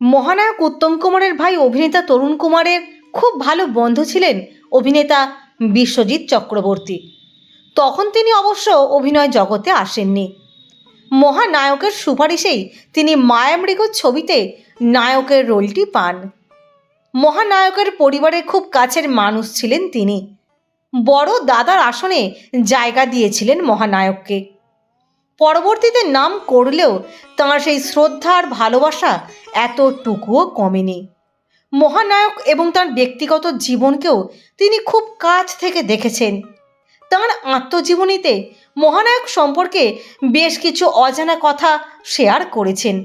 মহানায়ক উত্তম কুমারের ভাই অভিনেতা তরুণ কুমারের খুব ভালো বন্ধু ছিলেন অভিনেতা বিশ্বজিৎ চক্রবর্তী। তখন তিনি অবশ্য অভিনয় জগতে আসেননি। মহানায়কের সুপারিশেই তিনি মায়ামৃগ ছবিতে নায়কের রোলটি পান। মহানায়কের পরিবারের খুব কাছের মানুষ ছিলেন তিনি। বড় দাদার আসনে জায়গা দিয়েছিলেন মহানায়ককে। পরবর্তীতে নাম করলেও তাঁর সেই শ্রদ্ধা আর ভালোবাসা এতটুকুও কমেনি। মহানায়ক এবং তার ব্যক্তিগত জীবনকেও তিনি খুব কাছ থেকে দেখেছেন। তাঁর আত্মজীবনীতে মহানায়ক সম্পর্কে বেশ কিছু অজানা কথা শেয়ার করেছেন।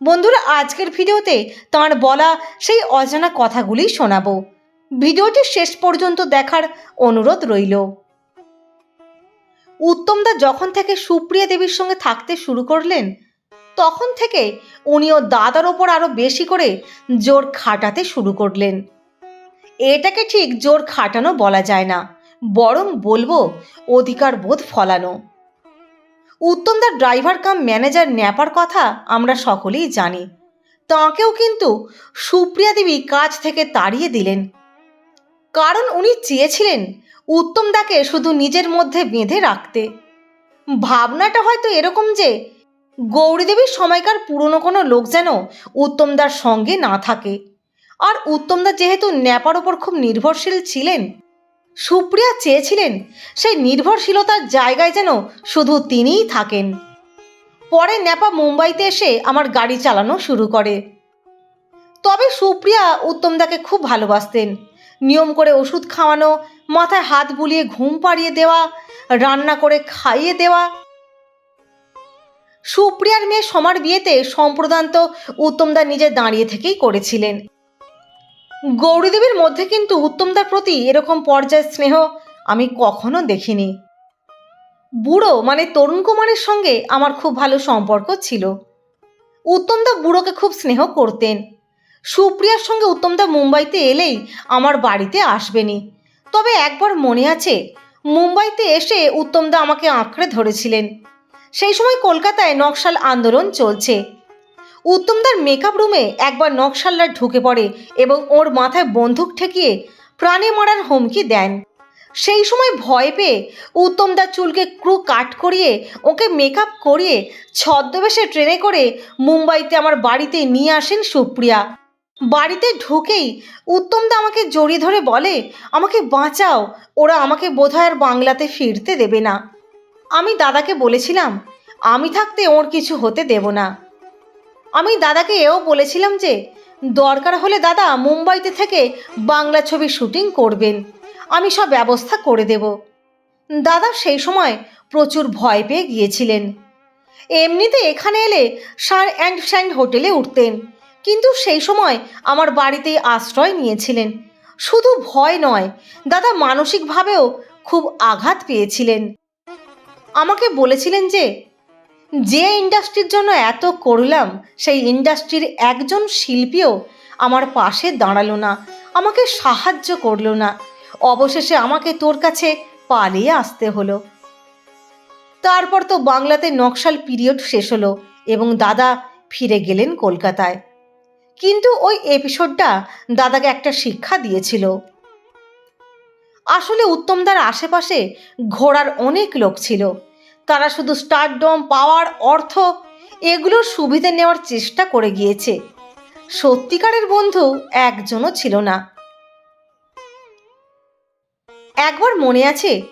বন্ধুরা, আজকের ভিডিওতে তাঁর বলা সেই অজানা কথাগুলি শোনাব। ভিডিওটি শেষ পর্যন্ত দেখার অনুরোধ রইল। উত্তমদা যখন থেকে সুপ্রিয়া দেবীর সঙ্গে থাকতে শুরু করলেন, তখন থেকে উনিও দাদার ওপর আরও বেশি করে জোর খাটাতে শুরু করলেন। এটাকে ঠিক জোর খাটানো বলা যায় না, বরং বলব অধিকার বোধ ফলানো। উত্তমদার ড্রাইভার কাম ম্যানেজার ন্যাপার কথা আমরা সকলেই জানি, তাঁকেও কিন্তু সুপ্রিয়া দেবী কাজ থেকে তাড়িয়ে দিলেন। কারণ উনি চেয়েছিলেন উত্তমদাকে শুধু নিজের মধ্যে বেঁধে রাখতে। ভাবনাটা হয়তো এরকম যে, গৌরীদেবীর সময়কার পুরনো কোনো লোক যেন উত্তমদার সঙ্গে না থাকে। আর উত্তমদা যেহেতু ন্যাপার ওপর খুব নির্ভরশীল ছিলেন, সুপ্রিয়া চেয়েছিলেন সেই নির্ভরশীলতার জায়গায় যেন শুধু তিনিই থাকেন। পরে ন্যাপা মুম্বাইতে এসে আমার গাড়ি চালানো শুরু করে। তবে সুপ্রিয়া উত্তমদাকে খুব ভালোবাসতেন। নিয়ম করে ওষুধ খাওয়ানো, মাথায় হাত বুলিয়ে ঘুম পাড়িয়ে দেওয়া, রান্না করে খাইয়ে দেওয়া। সুপ্রিয়ার মেয়ে সমার বিয়েতে সম্প্রদান তো উত্তমদা নিজে দাঁড়িয়ে থেকেই করেছিলেন। গৌরীদেবীর মধ্যে কিন্তু উত্তমদার প্রতি এরকম পর্যায়ের স্নেহ আমি কখনো দেখিনি। বুড়ো মানে তরুণ কুমারের সঙ্গে আমার খুব ভালো সম্পর্ক ছিল। উত্তমদা বুড়োকে খুব স্নেহ করতেন। সুপ্রিয়ার সঙ্গে উত্তমদা মুম্বাইতে এলেই আমার বাড়িতে আসবেনি তবে একবার মনে আছে, মুম্বাইতে এসে উত্তমদা আমাকে আঁকড়ে ধরেছিলেন। সেই সময় কলকাতায় নকশাল আন্দোলন চলছে। উত্তমদার মেকআপ রুমে একবার নকশালরা ঢুকে পড়ে এবং ওর মাথায় বন্দুক ঠেকিয়ে প্রাণে মারার হুমকি দেন। সেই সময় ভয় পেয়ে উত্তমদার চুলকে ক্রু কাট করিয়ে ওকে মেকআপ করিয়ে ছদ্মবেশে ট্রেনে করে মুম্বাইতে আমার বাড়িতে নিয়ে আসেন সুপ্রিয়া। বাড়িতে ঢুকেই উত্তমদা আমাকে জড়িয়ে ধরে বলে, আমাকে বাঁচাও, ওরা আমাকে বোধহয় আর বাংলাতে ফিরতে দেবে না। আমি দাদাকে বলেছিলাম, আমি থাকতে ওর কিছু হতে দেব না। আমি দাদাকে এও বলেছিলাম যে, দরকার হলে দাদা মুম্বাইতে থেকে বাংলা ছবির শুটিং করবেন, আমি সব ব্যবস্থা করে দেব। দাদা সেই সময় প্রচুর ভয় পেয়ে গিয়েছিলেন। এমনিতে এখানে এলে সার অ্যান্ড স্যান্ড হোটেলে উঠতেন। কিন্তু সেই সময় আমার বাড়িতেই আশ্রয় নিয়েছিলেন। শুধু ভয় নয়, দাদা মানসিকভাবেও খুব আঘাত পেয়েছিলেন। আমাকে বলেছিলেন যে যে ইন্ডাস্ট্রির জন্য এত করলাম, সেই ইন্ডাস্ট্রির একজন শিল্পীও আমার পাশে দাঁড়াল না, আমাকে সাহায্য করল না। অবশেষে আমাকে তোর কাছে পালিয়ে আসতে হলো। তারপর তো বাংলাতে নকশাল পিরিয়ড শেষ হলো এবং দাদা ফিরে গেলেন কলকাতায়। কিন্তু ওই এপিসোডটা দাদাকে একটা শিক্ষা দিয়েছিল। আসলে উত্তমদার আশেপাশে ঘোরার অনেক লোক ছিল। তারা শুধু স্টারডম পাওয়ার অর্থ এগুলোর সুবিধে নেওয়ার চেষ্টা করে গিয়েছে। সত্যিকারের বন্ধু একজনও ছিল না। একবার মনে আছে,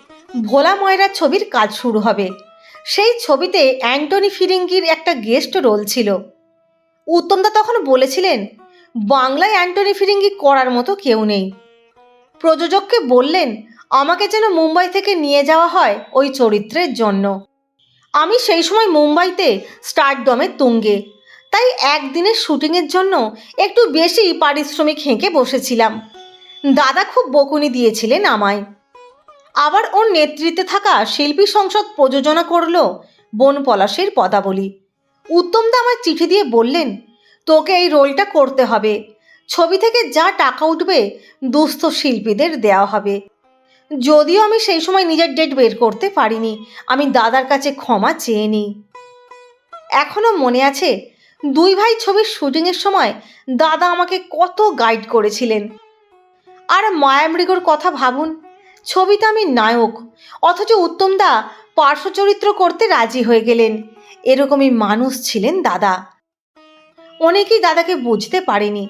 ভোলা ময়রা ছবির কাজ শুরু হবে। সেই ছবিতে অ্যান্টনি ফিরিঙ্গির একটা গেস্ট রোল ছিল। উত্তমদা তখন বলেছিলেন, বাংলায় অ্যান্টনি ফিরিঙ্গি করার মতো কেউ নেই। প্রযোজককে বললেন, আমাকে যেন মুম্বাই থেকে নিয়ে যাওয়া হয় ওই চরিত্রের জন্য। আমি সেই সময় মুম্বাইতে স্টারডমে তুঙ্গে, তাই একদিনের শুটিংয়ের জন্য একটু বেশি পারিশ্রমিক হেঁকে বসেছিলাম। দাদা খুব বকুনি দিয়েছিলেন আমায়। আবার ওর নেতৃত্বে থাকা শিল্পী সংসদ প্রযোজনা করল বন পলাশের পদাবলী। উত্তমদা আমায় চিঠি দিয়ে বললেন, তোকে এই রোলটা করতে হবে। ছবি থেকে যা টাকা উঠবে, দুস্থ শিল্পীদের দেওয়া হবে। যদিও আমি সেই সময় নিজের ডেট বের করতে পারিনি, আমি দাদার কাছে ক্ষমা চেয়ে নিই। এখনও মনে আছে, দুই ভাই ছবির শুটিংয়ের সময় দাদা আমাকে কত গাইড করেছিলেন। আর মায়ামৃগর কথা ভাবুন, ছবিতে আমি নায়ক, অথচ উত্তমদা পার্শ্ব চরিত্র করতে রাজি হয়ে গেলেন। এরকমই মানুষ ছিলেন দাদা। অনেকেই দাদাকে বুঝতে পারেনি।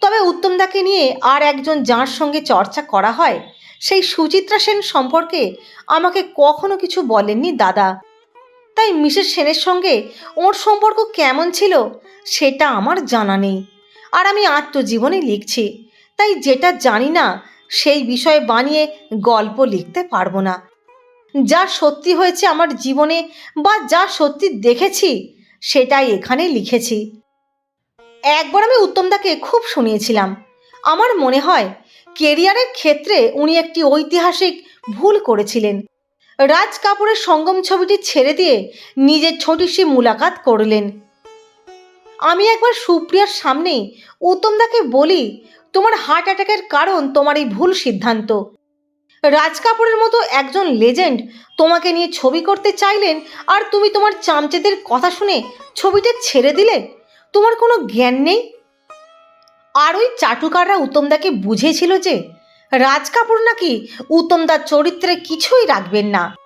তবে উত্তমদাকে নিয়ে আর একজন যার সঙ্গে চর্চা করা হয়, সেই সুচিত্রা সেন সম্পর্কে আমাকে কখনো কিছু বলেননি দাদা। তাই মিসেস সেনের সঙ্গে ওর সম্পর্ক কেমন ছিল, সেটা আমার জানা নেই। আর আমি আত্মজীবনে লিখছি, তাই যেটা জানি না, সেই বিষয়ে বানিয়ে গল্প লিখতে পারব না। যা সত্যি হয়েছে আমার জীবনে বা যা সত্যি দেখেছি, সেটাই এখানে লিখেছি। একবার আমি উত্তমদাকে খুব শুনিয়েছিলাম। আমার মনে হয়, কেরিয়ারের ক্ষেত্রে উনি একটি ঐতিহাসিক ভুল করেছিলেন। রাজ কাপুরের সঙ্গম ছবিটি ছেড়ে দিয়ে নিজের ছোটিসি মুলাকাত করলেন। আমি একবার সুপ্রিয়ার সামনেই উত্তমদাকে বলি, তোমার হার্ট অ্যাটাকের কারণ তোমার এই ভুল সিদ্ধান্ত। রাজ কাপুরের মতো একজন লেজেন্ড তোমাকে নিয়ে ছবি করতে চাইলেন আর তুমি তোমার চামচেদের কথা শুনে ছবিটা ছেড়ে দিলে? তোমার কোনো জ্ঞান নেই? আর ওই চাটুকাররা উত্তমদাকে বুঝিয়েছিল যে রাজ কাপুর নাকি উত্তমদার চরিত্রে কিছুই রাখবেন না।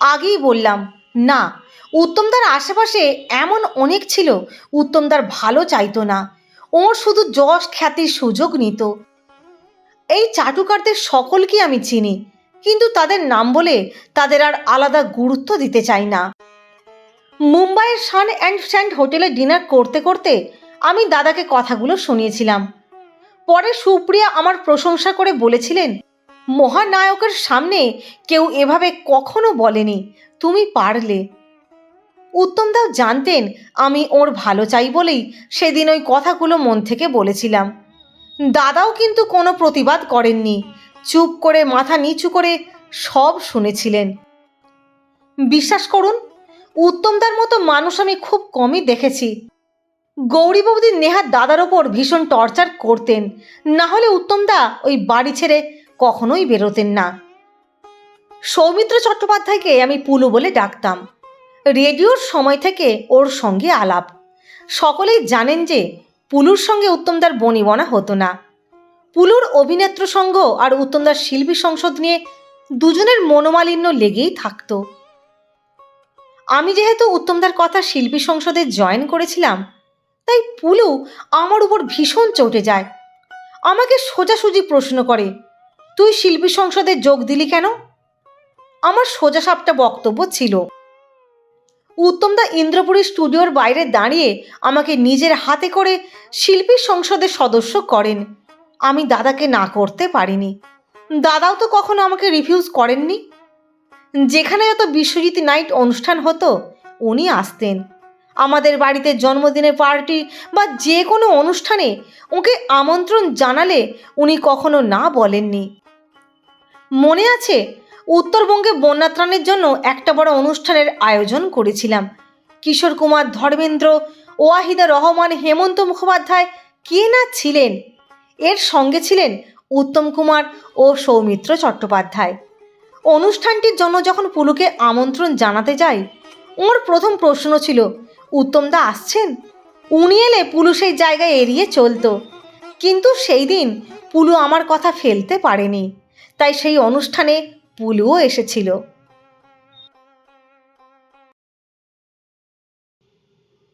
আগেই বললাম, না উত্তমদার আশেপাশে এমন অনেক ছিল উত্তমদার ভালো চাইতো না। ওর শুধু যশ খ্যাতির সুযোগ নিত। এই চাটুকারদের সকলকে আমি চিনি, কিন্তু তাদের নাম বলে তাদের আর আলাদা গুরুত্ব দিতে চাই না। মুম্বাইয়ের সান অ্যান্ড স্যান্ড হোটেলে ডিনার করতে করতে আমি দাদাকে কথাগুলো শুনিয়েছিলাম। পরে সুপ্রিয়া আমার প্রশংসা করে বলেছিলেন, মহানায়কের সামনে কেউ এভাবে কখনো বলেনি, তুমি পারলে। উত্তমদাও জানতেন আমি ওর ভালো চাই বলেই সেদিন ওই কথাগুলো মন থেকে বলেছিলাম। দাদাও কিন্তু কোনো প্রতিবাদ করেননি। চুপ করে মাথা নিচু করে সব শুনেছিলেন। বিশ্বাস করুন, উত্তমদার মতো মানুষ আমি খুব কমই দেখেছি। গৌরী নেহার দাদার ওপর ভীষণ টর্চার করতেন। না হলে উত্তমদা ওই বাড়ি ছেড়ে কখনোই বেরোতেন না। সৌমিত্র চট্টোপাধ্যায়কে আমি পুলু বলে ডাকতাম। রেডিওর সময় থেকে ওর সঙ্গে আলাপ। সকলেই জানেন যে পুলুর সঙ্গে উত্তমদার বনিবনা হতো না। পুলুর অভিনেত্র সংঘ আর উত্তমদার শিল্পী সংসদ নিয়ে দুজনের মনোমালিন্য লেগেই থাকতো। আমি যেহেতু উত্তমদার কথা শিল্পী সংসদে জয়েন করেছিলাম, তাই পুলু আমার উপর ভীষণ চটে যায়। আমাকে সোজাসুজি প্রশ্ন করে, তুই শিল্পী সংসদে যোগ দিলি কেন? আমার সোজাসাপটা বক্তব্য ছিল। উত্তমদা ইন্দ্রপুরী স্টুডিওর বাইরে দাঁড়িয়ে আমাকে নিজের হাতে করে শিল্পী সংসদের সদস্য করেন। আমি দাদাকে না করতে পারিনি। দাদাও তো কখনো আমাকে রিফিউজ করেননি। যেখানে যত বিশ্বজিৎ নাইট অনুষ্ঠান হতো, উনি আসতেন। আমাদের বাড়িতে জন্মদিনের পার্টি বা যে কোনো অনুষ্ঠানে ওকে আমন্ত্রণ জানালে উনি কখনো না বলেননি। মনে আছে উত্তরবঙ্গে বন্যাত্রাণের জন্য একটা বড় অনুষ্ঠানের আয়োজন করেছিলাম। কিশোর কুমার, ধর্মেন্দ্র, ওয়াহিদা রহমান, হেমন্ত মুখোপাধ্যায় কে না ছিলেন? এর সঙ্গে ছিলেন উত্তম কুমার ও সৌমিত্র চট্টোপাধ্যায়। অনুষ্ঠানটির জন্য যখন পুলুকে আমন্ত্রণ জানাতে যাই, ওর প্রথম প্রশ্ন ছিল উত্তমদা আসছেন? উনি এলে পুলু সেই জায়গায় এড়িয়ে চলতো। কিন্তু সেই দিন পুলু আমার কথা ফেলতে পারেনি। তাই সেই অনুষ্ঠানে পুলুও এসেছিল।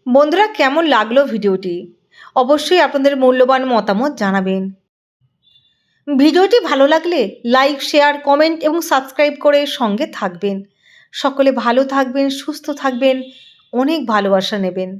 বন্ধুরা, কেমন লাগল ভিডিওটি? অবশ্যই আপনাদের মূল্যবান মতামত জানাবেন। ভিডিওটি ভালো লাগলে লাইক, শেয়ার, কমেন্ট এবং সাবস্ক্রাইব করে সঙ্গে থাকবেন। সকলে ভালো থাকবেন, সুস্থ থাকবেন, অনেক ভালোবাসা নেবেন।